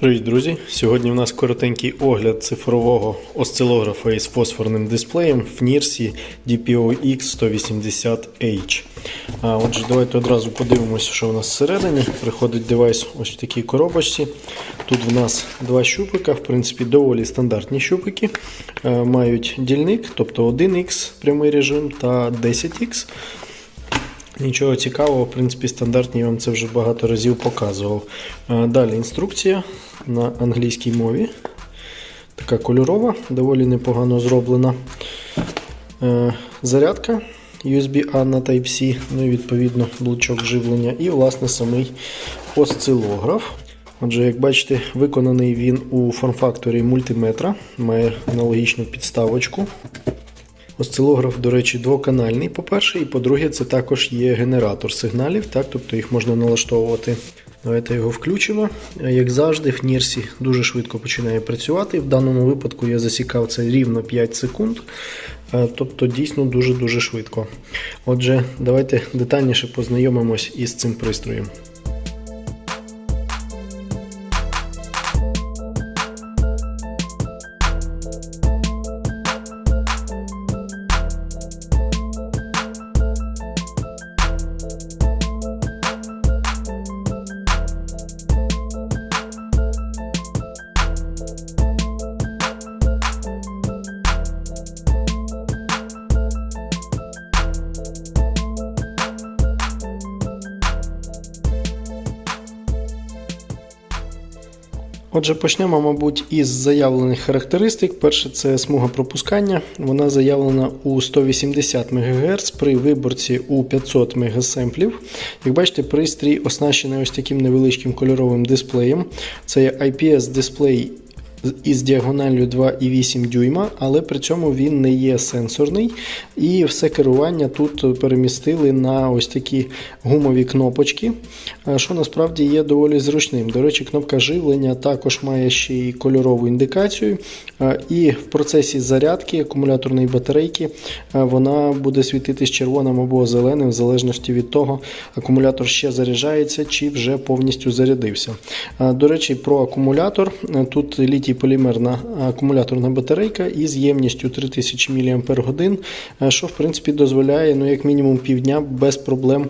Привіт, друзі! Сьогодні в нас коротенький огляд цифрового осцилографа із фосфорним дисплеєм в NIRSI DPOX 180H. А, Отже, давайте одразу подивимося, що в нас всередині. Приходить девайс ось в такій коробочці. Тут в нас два щупика, в принципі, доволі стандартні щупики. Е, Мають дільник, тобто 1X прямий режим та 10X. Нічого цікавого, в принципі, стандартні я вам це вже багато разів показував. Е, Далі інструкція на англійській мові. Така кольорова, доволі непогано зроблена. Е, Зарядка USB-A на Type-C, ну і відповідно блочок живлення, і, власне, самий осцилограф. Отже, як бачите, виконаний він у форм-факторі мультиметра, має аналогічну підставочку. Осцилограф, до речі, двоканальний, по-перше, і по-друге, це також є генератор сигналів, так, тобто їх можна налаштовувати. Давайте його включимо. Як завжди, в Нірсі дуже швидко починає працювати. В даному випадку я засікав це рівно 5 секунд, Е, тобто дійсно дуже-дуже швидко. Отже, давайте детальніше познайомимось із цим пристроєм. Отже, почнемо, мабуть, із заявлених характеристик. Перше, це смуга пропускання. Вона заявлена у 180 МГц при виборці у 500 мегасемплів. Як бачите, пристрій оснащений ось таким невеличким кольоровим дисплеєм. Це IPS-дисплей із діагоналлю 2,8 дюйма, але при цьому він не є сенсорний. І все керування тут перемістили на ось такі гумові кнопочки, що насправді є доволі зручним. До речі, кнопка живлення також має ще й кольорову індикацію. І в процесі зарядки акумуляторної батарейки вона буде світитись червоним або зеленим, в залежності від того, акумулятор ще заряджається чи вже повністю зарядився. До речі, про акумулятор тут літій полімерна акумуляторна батарейка із ємністю 3000 мАч, що в принципі дозволяє ну, як мінімум півдня без проблем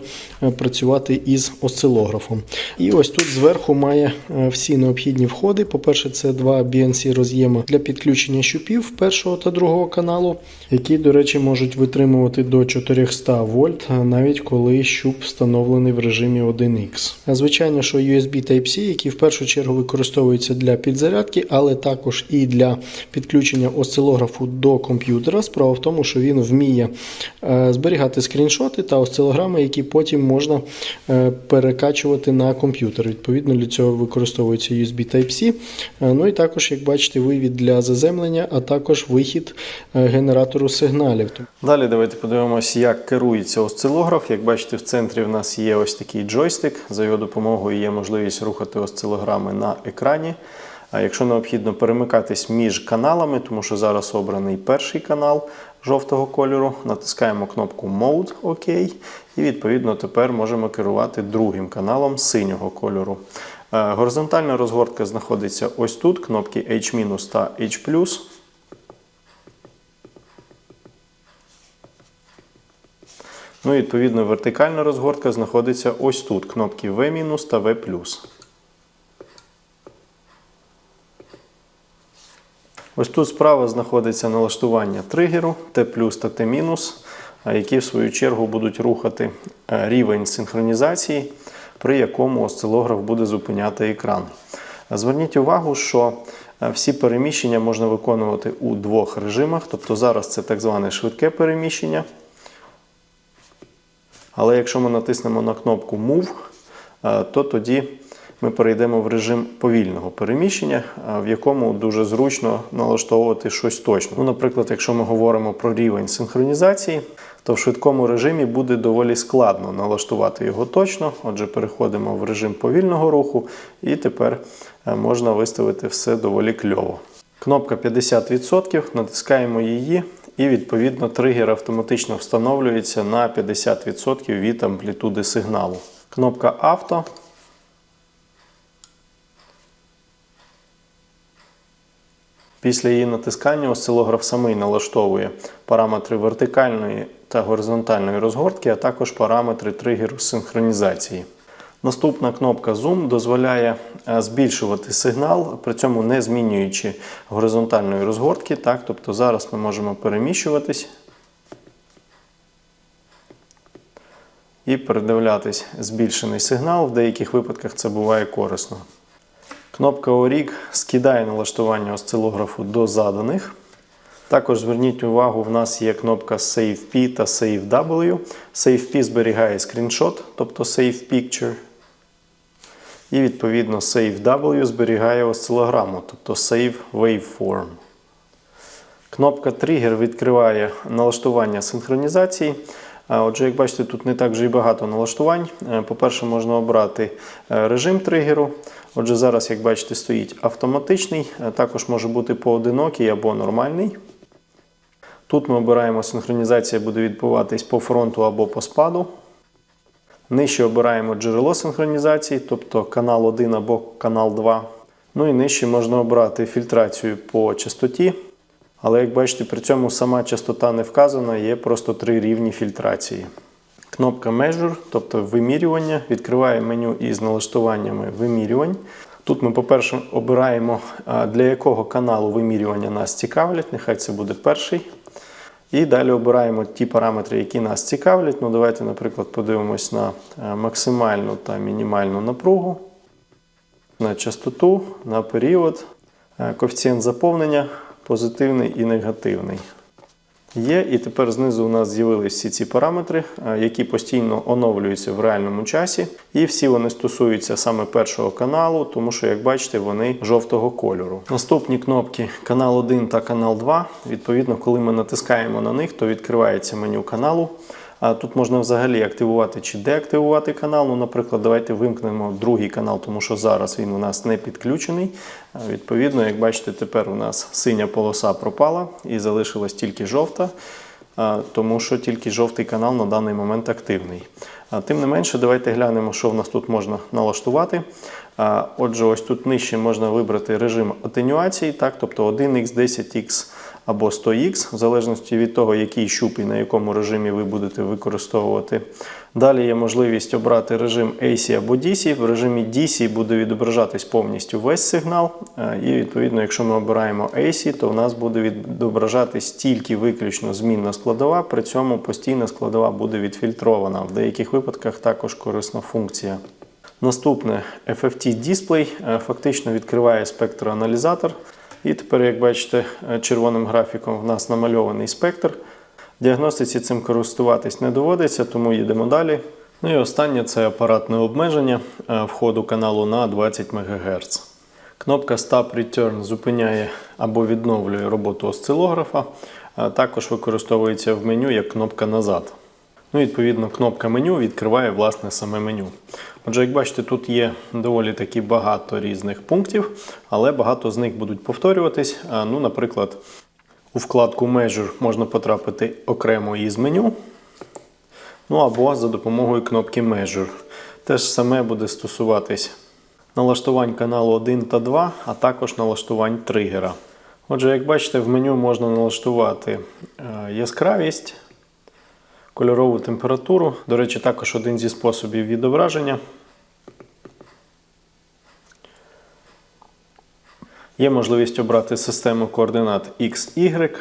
працювати із осцилографом. І ось тут зверху має всі необхідні входи. По-перше, це два BNC роз'єми для підключення щупів першого та другого каналу, які, до речі, можуть витримувати до 400 вольт, навіть коли щуп встановлений в режимі 1X. Звичайно, що USB Type-C, який в першу чергу використовується для підзарядки, але також і для підключення осцилографу до комп'ютера. Справа в тому, що він вміє зберігати скріншоти та осцилограми, які потім можна перекачувати на комп'ютер. Відповідно, для цього використовується USB Type-C. Ну і також, як бачите, вивід для заземлення, а також вихід генератору сигналів. Далі давайте подивимося, як керується осцилограф. Як бачите, в центрі в нас є ось такий джойстик. За його допомогою є можливість рухати осцилограми на екрані. А якщо необхідно перемикатись між каналами, тому що зараз обраний перший канал жовтого кольору, натискаємо кнопку Mode OK, і відповідно тепер можемо керувати другим каналом синього кольору. Горизонтальна розгортка знаходиться ось тут, кнопки H- та H. Ну і відповідно вертикальна розгортка знаходиться ось тут, кнопки V- та V+. Ось тут справа знаходиться налаштування тригеру T та T-, які в свою чергу будуть рухати рівень синхронізації, при якому осцилограф буде зупиняти екран. Зверніть увагу, що всі переміщення можна виконувати у двох режимах, тобто зараз це так зване швидке переміщення. Але якщо ми натиснемо на кнопку Move, то тоді ми перейдемо в режим повільного переміщення, в якому дуже зручно налаштовувати щось точно. Ну, Наприклад, якщо ми говоримо про рівень синхронізації, то в швидкому режимі буде доволі складно налаштувати його точно. Отже, переходимо в режим повільного руху, і тепер можна виставити все доволі кльово. Кнопка 50%, натискаємо її, і відповідно тригер автоматично встановлюється на 50% від амплітуди сигналу. Кнопка авто. Після її натискання осцилограф самий налаштовує параметри вертикальної та горизонтальної розгортки, а також параметри тригеру синхронізації. Наступна кнопка Zoom дозволяє е, збільшувати сигнал, при цьому не змінюючи горизонтальної розгортки. Так, тобто зараз ми можемо переміщуватись і передивлятись збільшений сигнал. В деяких випадках це буває корисно. Кнопка ORIG скидає налаштування осцилографу до заданих. Також зверніть увагу, в нас є кнопка Save P та Save W. Save P зберігає скріншот, тобто Save Picture. І відповідно Save W зберігає осцилограму, тобто Save Waveform. Кнопка Trigger відкриває налаштування синхронізації. Отже, як бачите, тут не так вже і багато налаштувань. Е, По-перше, можна обрати е, режим тригеру. Отже, зараз, як бачите, стоїть автоматичний, е, також може бути поодинокий або нормальний. Тут ми обираємо синхронізація буде відбуватись по фронту або по спаду. Нижче обираємо джерело синхронізації, тобто канал 1 або канал 2. Ну і нижче можна обрати фільтрацію по частоті. Але як бачите, при цьому сама частота не вказана, є просто три рівні фільтрації. Кнопка Measure, тобто вимірювання, відкриває меню із налаштуваннями вимірювань. Тут ми, по-перше, обираємо, для якого каналу вимірювання нас цікавлять. Нехай це буде перший. І далі обираємо ті параметри, які нас цікавлять. Ну, давайте, наприклад, подивимось на максимальну та мінімальну напругу, на частоту, на період, е, коефіцієнт заповнення позитивний і негативний. Є, і тепер знизу у нас з'явилися всі ці параметри, е, які постійно оновлюються в реальному часі. І всі вони стосуються саме першого каналу, тому що, як бачите, вони жовтого кольору. Наступні кнопки канал 1 та канал 2. Відповідно, коли ми натискаємо на них, то відкривається меню каналу. Тут можна взагалі активувати чи деактивувати канал. Ну, наприклад, давайте вимкнемо другий канал, тому що зараз він у нас не підключений. Відповідно, як бачите, тепер у нас синя полоса пропала і залишилась тільки жовта, тому що тільки жовтий канал на даний момент активний. Тим не менше, давайте глянемо, що в нас тут можна налаштувати. Отже, ось тут нижче можна вибрати режим атенюації, так, тобто 1х, 10х або 100х, в залежності від того, який щуп і на якому режимі ви будете використовувати. Далі є можливість обрати режим AC або DC. В режимі DC буде відображатись повністю весь сигнал. Е, І відповідно, якщо ми обираємо AC, то в нас буде відображатись тільки виключно змінна складова, при цьому постійна складова буде відфільтрована. В деяких випадках також корисна функція. Наступне FFT Display е, фактично відкриває спектроаналізатор. І тепер, як бачите, е, червоним графіком в нас намальований спектр. В Діагностиці цим користуватись не доводиться, тому їдемо далі. Ну і останнє це апаратне обмеження е, входу каналу на 20 МГц. Кнопка Stop Return зупиняє або відновлює роботу осцилографа. Також використовується в меню як кнопка назад. Ну, відповідно, кнопка меню відкриває власне саме меню. Отже, як бачите, тут є доволі таки багато різних пунктів, але багато з них будуть повторюватись. Ну, наприклад, у вкладку Measure можна потрапити окремо із меню. Ну або за допомогою кнопки Measure. Те ж саме буде стосуватись налаштувань каналу 1 та 2, а також налаштувань тригера. Отже, як бачите, в меню можна налаштувати е, яскравість, кольорову температуру. До речі, також один зі способів відображення. Є можливість обрати систему координат X, Y.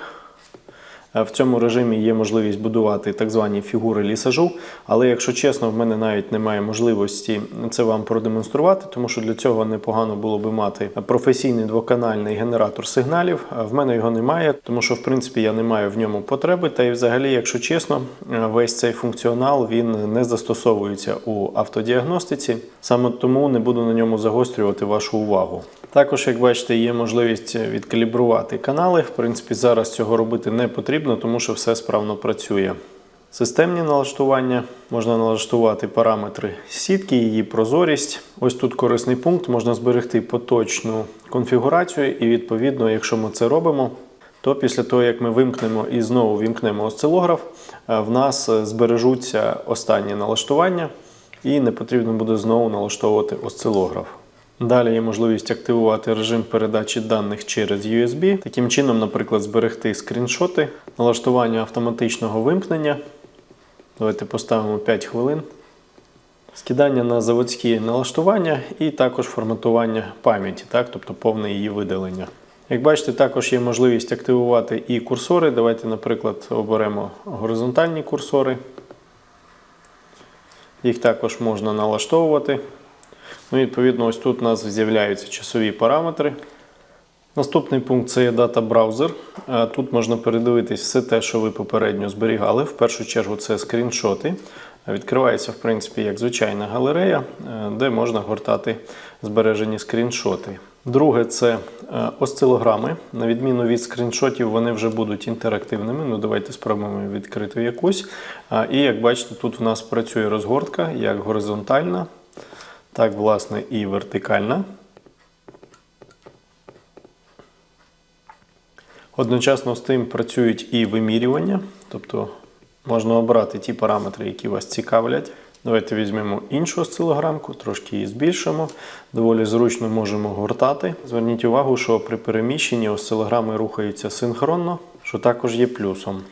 Е, В цьому режимі є можливість будувати так звані фігури лісажу, але якщо чесно, в мене навіть немає можливості це вам продемонструвати, тому що для цього непогано було би мати професійний двоканальний генератор сигналів. В мене його немає, тому що в принципі я не маю в ньому потреби. Та й взагалі, якщо чесно, е, весь цей функціонал він не застосовується у автодіагностиці. Саме тому не буду на ньому загострювати вашу увагу. Також, як бачите, є можливість відкалібрувати канали. В принципі, зараз цього робити не потрібно, тому що все справно працює. Системні налаштування можна налаштувати параметри сітки, її прозорість. Ось тут корисний пункт, можна зберегти поточну конфігурацію, і відповідно, якщо ми це робимо, то після того, як ми вимкнемо і знову вімкнемо осцилограф, е, в нас е, збережуться останні налаштування, і не потрібно буде знову налаштовувати осцилограф. Далі є можливість активувати режим передачі даних через USB. Таким чином, наприклад, зберегти скріншоти, налаштування автоматичного вимкнення. Давайте поставимо 5 хвилин. Скидання на заводські налаштування і також форматування пам'яті, так, тобто повне її видалення. Як бачите, також є можливість активувати і курсори. Давайте, наприклад, оберемо горизонтальні курсори. Їх також можна налаштовувати. Ну, відповідно, ось тут у нас з'являються часові параметри. Наступний пункт це є дата браузер. Е, Тут можна передивитись все те, що ви попередньо зберігали. В першу чергу це скріншоти. Відкривається, в принципі, як звичайна галерея, е, де можна гортати збережені скріншоти. Друге це е, осцилограми. На відміну від скріншотів, вони вже будуть інтерактивними. Ну, давайте спробуємо відкрити якусь. І як бачите, тут в нас працює розгортка як горизонтальна, так, власне, і вертикальна. Одночасно з тим працюють і вимірювання, тобто можна обрати ті параметри, які вас цікавлять. Давайте візьмемо іншу осцилограмку, трошки її збільшимо. Доволі зручно можемо гортати. Зверніть увагу, що при переміщенні осцилограми рухаються синхронно, що також є плюсом.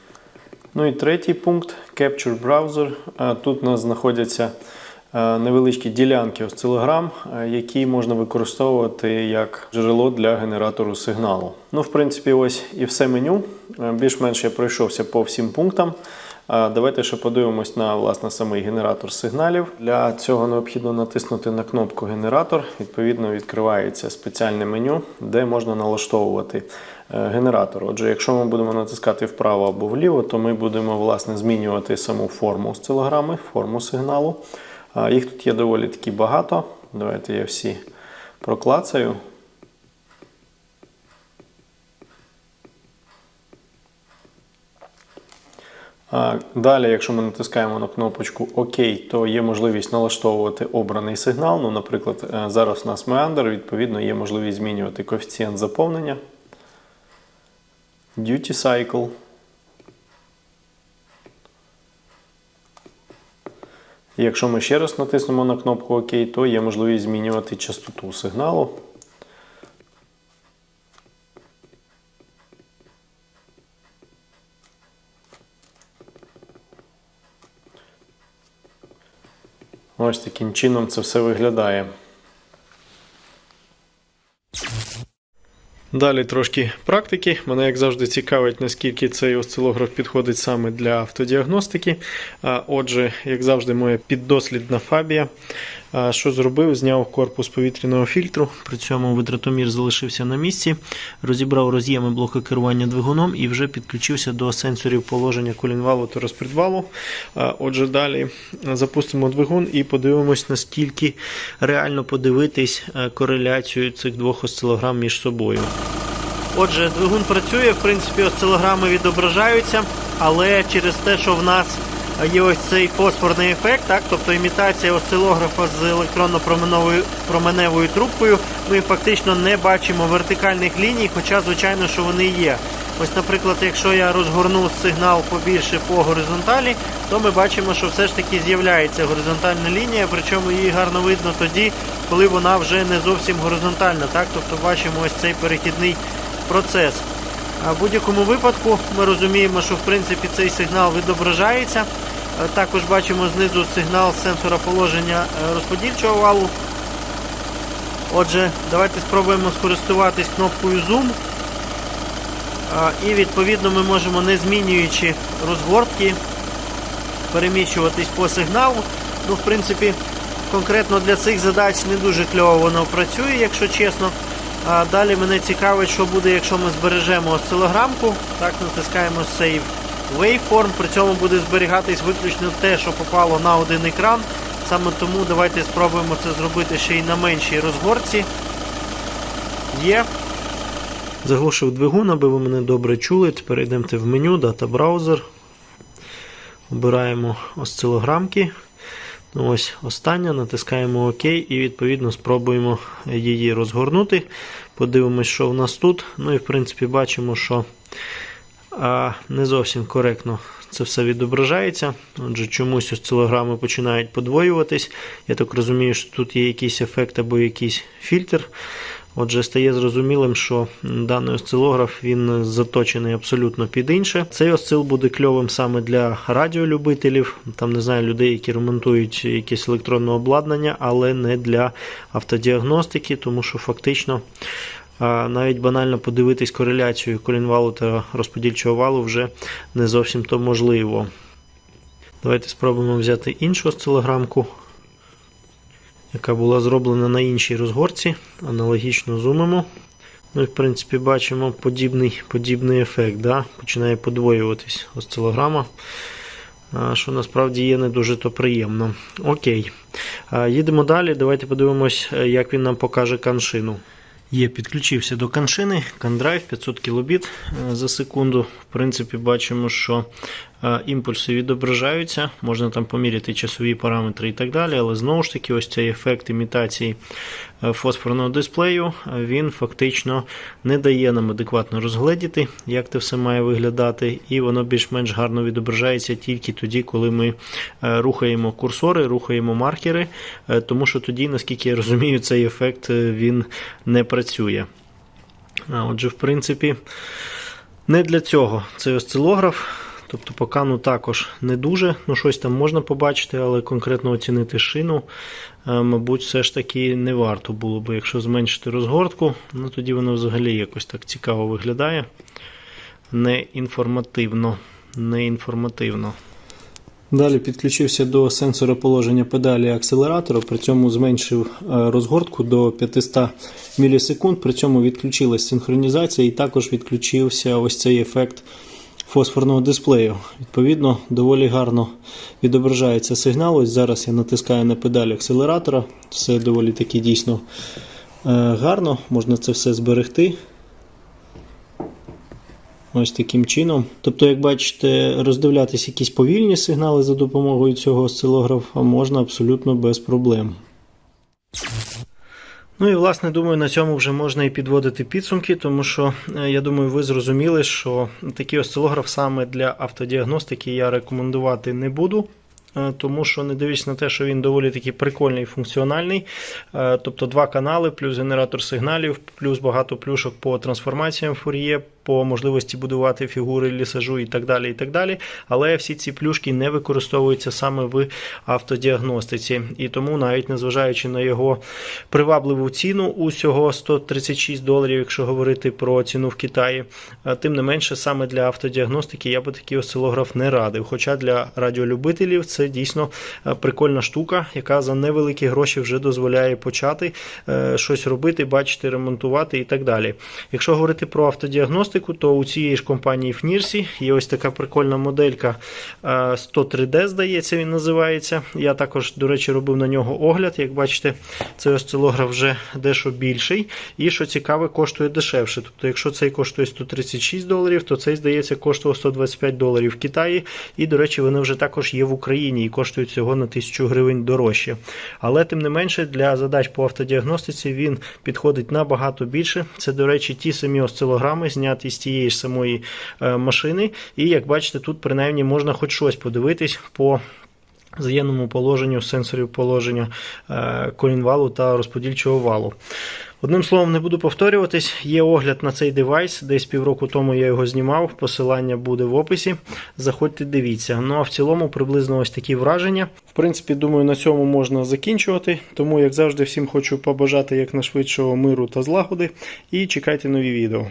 Ну і третій пункт Capture Browser. Тут у нас знаходяться невеличкі ділянки осцилограм, е, які можна використовувати як джерело для генератору сигналу. Ну, в принципі, ось і все меню. Е, Більш-менш я пройшовся по всім пунктам. Давайте ще подивимось на власне самий генератор сигналів. Для цього необхідно натиснути на кнопку Генератор. Відповідно, відкривається спеціальне меню, де можна налаштовувати е, генератор. Отже, якщо ми будемо натискати вправо або вліво, то ми будемо власне змінювати саму форму осцилограми, форму сигналу. Їх тут є доволі таки багато. Давайте я всі проклацаю. Далі, якщо ми натискаємо на кнопочку ОК, то є можливість налаштовувати обраний сигнал. Ну, Наприклад, е, зараз у нас меандр, відповідно, є можливість змінювати коефіцієнт заповнення. Duty Cycle. Якщо ми ще раз натиснемо на кнопку ОК, то є можливість змінювати частоту сигналу. Ось таким чином це все виглядає. Далі трошки практики. Мене, як завжди, цікавить, наскільки цей осцилограф підходить саме для автодіагностики. Отже, як завжди, моя піддослідна фабія. Що зробив? Зняв корпус повітряного фільтру, при цьому витратомір залишився на місці, розібрав роз'єми блоку керування двигуном і вже підключився до сенсорів положення колінвалу та розпредвалу. Отже, далі запустимо двигун і подивимось, наскільки реально подивитись кореляцію цих двох осцилограм між собою. Отже, двигун працює, в принципі, осцилограми відображаються, але через те, що в нас є ось цей фосфорний ефект, так, тобто імітація осцилографа з електронно-променевою променевою трубкою, ми фактично не бачимо вертикальних ліній, хоча, звичайно, що вони є. Ось, наприклад, якщо я розгорну сигнал побільше по горизонталі, то ми бачимо, що все ж таки з'являється горизонтальна лінія, причому її гарно видно тоді, коли вона вже не зовсім горизонтальна. Так? Тобто бачимо ось цей перехідний процес. А В будь-якому випадку ми розуміємо, що в принципі цей сигнал відображається. Е, Також бачимо знизу сигнал сенсора положення е, розподільчого валу. Отже, давайте спробуємо скористуватись кнопкою Zoom. І відповідно ми можемо, не змінюючи розгортки, переміщуватись по сигналу. Ну, в принципі, конкретно для цих задач не дуже кльово воно працює, якщо чесно. А далі мене цікавить, що буде, якщо ми збережемо осцилограмку. Так, натискаємо Save Waveform, при цьому буде зберігатись виключно те, що попало на один екран. Саме тому давайте спробуємо це зробити ще й на меншій розгорці. Є. Заглушив двигун, аби ви мене добре чули. Тепер йдемо в меню, Data Browser. Обираємо осцилограмки. Ну, Ось остання, натискаємо ОК і відповідно спробуємо її розгорнути. Подивимось, що в нас тут. Ну і в принципі бачимо, що а, не зовсім коректно це все відображається. Отже, чомусь осцилограми починають подвоюватись. Я так розумію, що тут є якийсь ефект або якийсь фільтр. Отже, стає зрозумілим, що даний осцилограф він заточений абсолютно під інше. Цей осцил буде кльовим саме для радіолюбителів, там не знаю, людей, які ремонтують якесь електронне обладнання, але не для автодіагностики, тому що фактично навіть банально подивитись кореляцію колінвалу та розподільчого валу вже не зовсім то можливо. Давайте спробуємо взяти іншу осцилограмку яка була зроблена на іншій розгорці. Аналогічно зумимо. Ну і в принципі бачимо подібний подібний ефект. Да? Починає подвоюватись осцилограма, що насправді є не дуже то приємно. Окей. Їдемо далі. Давайте подивимось, як він нам покаже каншину. Є, підключився до каншини, кандрайв 500 кбіт за секунду. В принципі, бачимо, що е, імпульси відображаються, можна там поміряти часові параметри і так далі, але знову ж таки, ось цей ефект імітації е, фосфорного дисплею е, він фактично не дає нам адекватно розгледіти, як це все має виглядати, і воно більш-менш гарно відображається тільки тоді, коли ми рухаємо курсори, рухаємо маркери, тому що тоді, наскільки я розумію, цей ефект він не працює. Отже, в принципі, не для цього цей осцилограф. Тобто по кану також не дуже, ну щось там можна побачити, але конкретно оцінити шину, е, мабуть, все ж таки не варто було би. Якщо зменшити розгортку, ну тоді воно взагалі якось так цікаво виглядає. Не інформативно. Не інформативно. Далі підключився до сенсора положення педалі акселератора, при цьому зменшив е, розгортку до 500 мілісекунд, при цьому відключилась синхронізація і також відключився ось цей ефект фосфорного дисплею. Відповідно, доволі гарно відображається сигнал. Ось Зараз я натискаю на педаль акселератора, все доволі таки дійсно е, гарно, можна це все зберегти. Ось таким чином. Тобто, як бачите, роздивлятися якісь повільні сигнали за допомогою цього осцилографа можна абсолютно без проблем. Ну і власне думаю, на цьому вже можна і підводити підсумки, тому що е, я думаю, ви зрозуміли, що такий осцилограф саме для автодіагностики я рекомендувати не буду. Е, Тому що не дивлячись на те, що він доволі такий прикольний і функціональний. Е, Тобто два канали, плюс генератор сигналів, плюс багато плюшок по трансформаціям фур'є, по можливості будувати фігури лісажу і так далі. і так далі. Але всі ці плюшки не використовуються саме в автодіагностиці. І тому, навіть незважаючи на його привабливу ціну, усього 136 доларів, якщо говорити про ціну в Китаї, е, тим не менше, саме для автодіагностики я би такий осцилограф не радив. Хоча для радіолюбителів це дійсно е, прикольна штука, яка за невеликі гроші вже дозволяє почати е, щось робити, бачити, ремонтувати і так далі. Якщо говорити про автодіагностику, то у цієї ж компанії FNIRSI є ось така прикольна моделька 103D, здається, він називається. Я також, до речі, робив на нього огляд. Як бачите, цей осцилограф вже дещо більший. І що цікаве, коштує дешевше. Тобто, якщо цей коштує 136 доларів, то цей, здається, коштував 125 доларів в Китаї. І, до речі, вони вже також є в Україні і коштують всього на тисячу гривень дорожче. Але, тим не менше, для задач по автодіагностиці він підходить набагато більше. Це, до речі, ті самі осцилограми, зняті з тієї ж самої е, машини. І як бачите, тут принаймні можна хоч щось подивитись по. Взаємному положенню сенсорів положення е, колінвалу та розподільчого валу. Одним словом, не буду повторюватись, є огляд на цей девайс, десь півроку тому я його знімав, посилання буде в описі. Заходьте, дивіться. Ну а в цілому приблизно ось такі враження. В принципі, думаю, на цьому можна закінчувати. Тому, як завжди, всім хочу побажати якнайшвидшого миру та злагоди і чекайте нові відео.